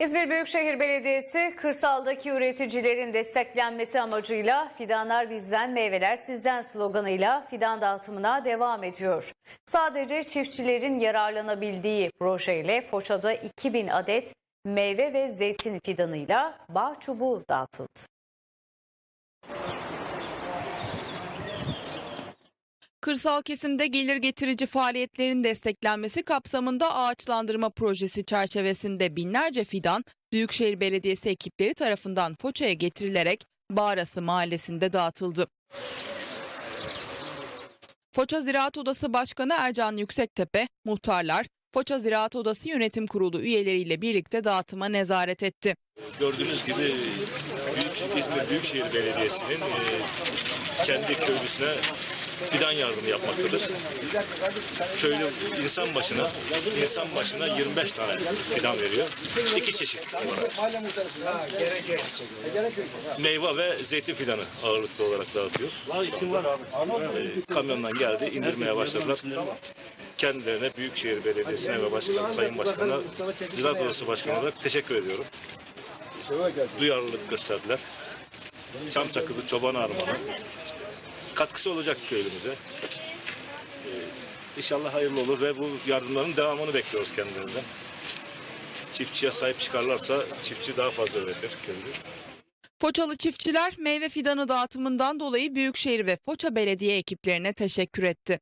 İzmir Büyükşehir Belediyesi kırsaldaki üreticilerin desteklenmesi amacıyla Fidanlar Bizden Meyveler Sizden sloganıyla fidan dağıtımına devam ediyor. Sadece çiftçilerin yararlanabildiği projeyle Foça'da 2000 adet meyve ve zeytin fidanıyla bağ çubuğu dağıtıldı. Kırsal kesimde gelir getirici faaliyetlerin desteklenmesi kapsamında ağaçlandırma projesi çerçevesinde binlerce fidan Büyükşehir Belediyesi ekipleri tarafından Foça'ya getirilerek Bağrası mahallesinde dağıtıldı. Foça Ziraat Odası Başkanı Ercan Yüksektepe, muhtarlar, Foça Ziraat Odası Yönetim Kurulu üyeleriyle birlikte dağıtıma nezaret etti. Gördüğünüz gibi Büyük, İzmir Büyükşehir Belediyesi'nin e, kendi köylüsüne fidan yardımı yapmaktadır. Köylü insan başına insan başına 25 tane fidan veriyor. İki çeşit olarak. Meyve ve zeytin fidanı ağırlıklı olarak dağıtıyor. E, kamyondan geldi, indirmeye başladılar. Kendilerine Büyükşehir Belediyesi'ne ve başkan, Sayın Başkan'a, Ziraat Odası Başkanı olarak teşekkür ediyorum duyarlılık gösterdiler. Çam sakızı, çoban armağanı. Katkısı olacak köylümüze. Ee, İnşallah hayırlı olur ve bu yardımların devamını bekliyoruz kendilerinden. Çiftçiye sahip çıkarlarsa çiftçi daha fazla üretir köylü. Foçalı çiftçiler meyve fidanı dağıtımından dolayı Büyükşehir ve Foça Belediye ekiplerine teşekkür etti.